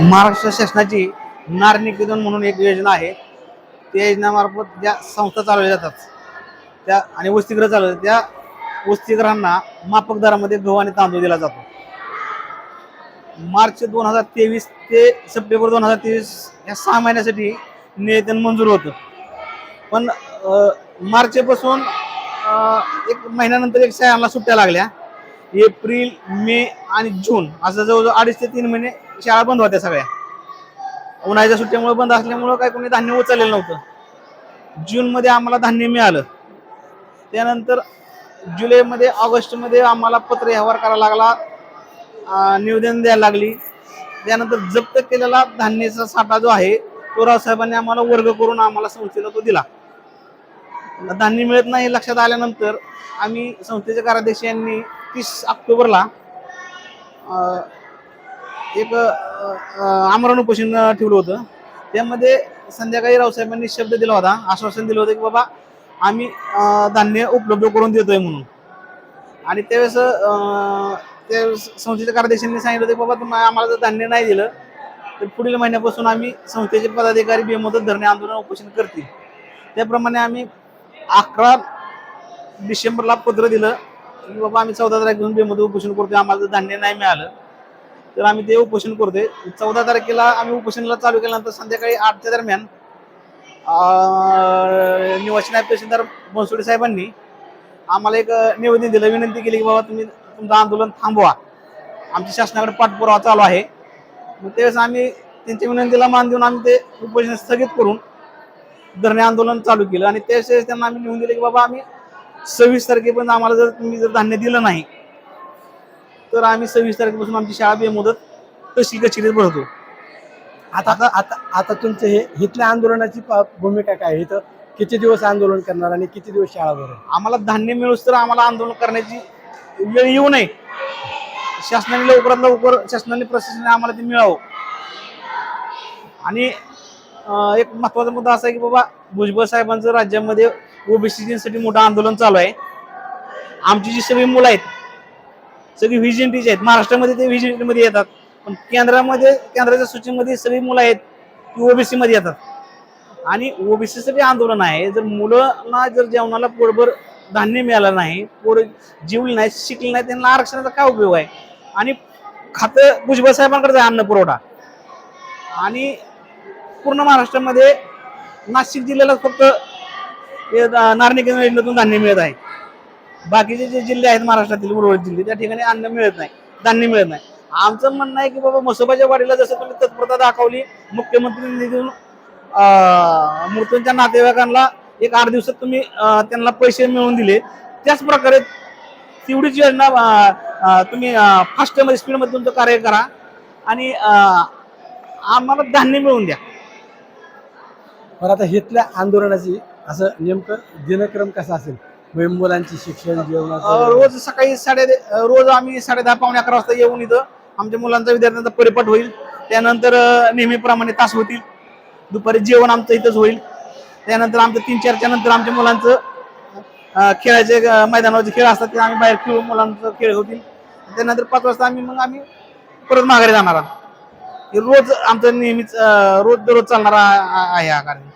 महाराष्ट्र शासनाची नार निकेतन म्हणून एक योजना आहे. त्या योजनामार्फत ज्या संस्था चालवल्या जातात त्या आणि वस्तीग्रह चालवतात त्या वस्तीग्रहांना माफक दरामध्ये गहू आणि तांदूळ दिला जातो. मार्च दोन हजार तेवीस ते सप्टेंबर दोन हजार तेवीस या सहा महिन्यासाठी निवेदन मंजूर होतं. पण मार्चपासून एक महिन्यानंतर एक शाळांना सुट्ट्या लागल्या. एप्रिल मे आणि जून असं जवळजवळ अडीच ते तीन महिने शाळा बंद होत्या सगळ्या. उन्हाळ्याच्या सुट्ट्यामुळे बंद असल्यामुळं काय कोणी धान्य उचललेलं नव्हतं. जूनमध्ये आम्हाला धान्य मिळालं. त्यानंतर जुलैमध्ये ऑगस्टमध्ये आम्हाला पत्र व्यवहार करायला लागला. निवेदन द्यायला लागली. त्यानंतर जप्त केलेला धान्याचा साठा जो आहे तो रावसाहेबांनी आम्हाला वर्ग करून आम्हाला संस्थेला तो दिला. धान्य मिळत नाही लक्षात आल्यानंतर आम्ही संस्थेचे कार्याध्यक्ष यांनी तीस ऑक्टोबरला एक आमरण उपोषण ठेवलं होतं. त्यामध्ये संध्याकाळी रावसाहेबांनी शब्द दिला होता आश्वासन दिलं होतं की बाबा आम्ही धान्य उपलब्ध करून देतोय म्हणून. आणि त्यावेळेस त्यावेळेस संस्थेच्या कार्याध्यक्षांनी सांगितलं होतं की बाबा तुम्हाला आम्हाला जर धान्य नाही दिलं तर पुढील महिन्यापासून आम्ही संस्थेचे पदाधिकारी बेमुदत धरणे आंदोलन उपोषण करतील. त्याप्रमाणे आम्ही अकरा डिसेंबरला पत्र दिलं की बाबा आम्ही चौदा तारखेला घेऊन बेमध्ये उपोषण करतोय आम्हाला जर धान्य नाही मिळालं. तर आम्ही ते उपोषण करतोय. चौदा तारखेला आम्ही उपोषणाला चालू केल्यानंतर संध्याकाळी आठच्या दरम्यान निवासी नायब तहसीलदार बनसोडे साहेबांनी आम्हाला एक निवेदन दिलं विनंती केली की बाबा तुम्ही तुमचं आंदोलन थांबवा. आमच्या शासनाकडे पाठपुरावा चालू आहे. मग त्यावेळेस आम्ही त्यांच्या विनंतीला मान देऊन आम्ही ते उपोषण स्थगित करून धरणे आंदोलन चालू केलं आणि त्यावेळेस त्यांना आम्ही लिहून दिलं की बाबा आम्ही सव्वीस तारखेपर्यंत आम्हाला जर तुम्ही जर धान्य दिलं नाही तर आम्ही सव्वीस तारखेपासून आमची शाळा बेमुदत तशी कचेरीत भरतो. आता आता आता तुमचं हे इथल्या आंदोलनाची प- भूमिका काय आहे? इथं किती दिवस आंदोलन करणार आणि किती दिवस शाळा भरेल? आम्हाला धान्य मिळूस तर आम्हाला आंदोलन करण्याची वेळ येऊ नये. शासनाने लवकरात लवकर शासनाने प्रशासनाने आम्हाला ते मिळावं. आणि एक महत्त्वाचा मुद्दा असा आहे की बाबा भुजबळ साहेबांचं राज्यामध्ये ओबीसीसाठी मोठं आंदोलन चालू आहे. आमची जी सगळी मुलं आहेत सगळी व्हिजिटीची आहेत महाराष्ट्रामध्ये ते व्हिजिटीमध्ये येतात. पण केंद्रामध्ये केंद्राच्या सूचीमध्ये सगळी मुलं आहेत ती ओबीसीमध्ये येतात. आणि ओबीसीसाठी आंदोलन आहे जर मुलांना जर जेवणाला पोटभर धान्य मिळालं नाही पोर जीवली नाही शिकली नाही त्यांना आरक्षणाचा काय उपयोग आहे? आणि खातं भुजबळ साहेबांकडे आहे अन्न पुरवठा. आणि पूर्ण महाराष्ट्रामध्ये नाशिक जिल्ह्याला फक्त नारणी योजनेतून धान्य मिळत आहे. बाकीचे जे जिल्हे आहेत महाराष्ट्रातील उर्वरित जिल्हे त्या ठिकाणी अन्न मिळत नाही धान्य मिळत नाही. आमचं म्हणणं आहे की बाबा मसोबाच्या वाडीला जसं तुम्ही तत्परता दाखवली मुख्यमंत्री निधीतून मृत्यूंच्या नातेवाईकांना एक आठ दिवसात तुम्ही त्यांना पैसे मिळवून दिले. त्याच प्रकारे तेवढीच योजना तुम्ही फास्ट तुम्ही स्पीडमध्ये तुमचं कार्य करा आणि आम्हाला धान्य मिळवून द्या. पण आता इथल्या आंदोलनाची असं नेमकं दिनक्रम कसा असेल? म्हणजे मुलांची शिक्षण जेवणाचं रोज सकाळी साडे रोज आम्ही साडे दहा पावणे अकरा वाजता येऊन इथं आमच्या मुलांचा विद्यार्थ्यांचा परिपाठ होईल. त्यानंतर नेहमीप्रमाणे तास होतील. दुपारी जेवण आमचं इथंच होईल. त्यानंतर आमचं तीन चारच्या नंतर आमच्या मुलांचं खेळायचे खेळाचे मैदानावरचे खेळ असतात ते आम्ही बाहेर खेळू मुलांचं खेळ होतील. त्यानंतर पाच वाजता आम्ही मग आम्ही परत माघारी जाणार आहोत. रोज आमचं नेहमीच रोज दररोज चालणारा आहे हा कार्यक्रम.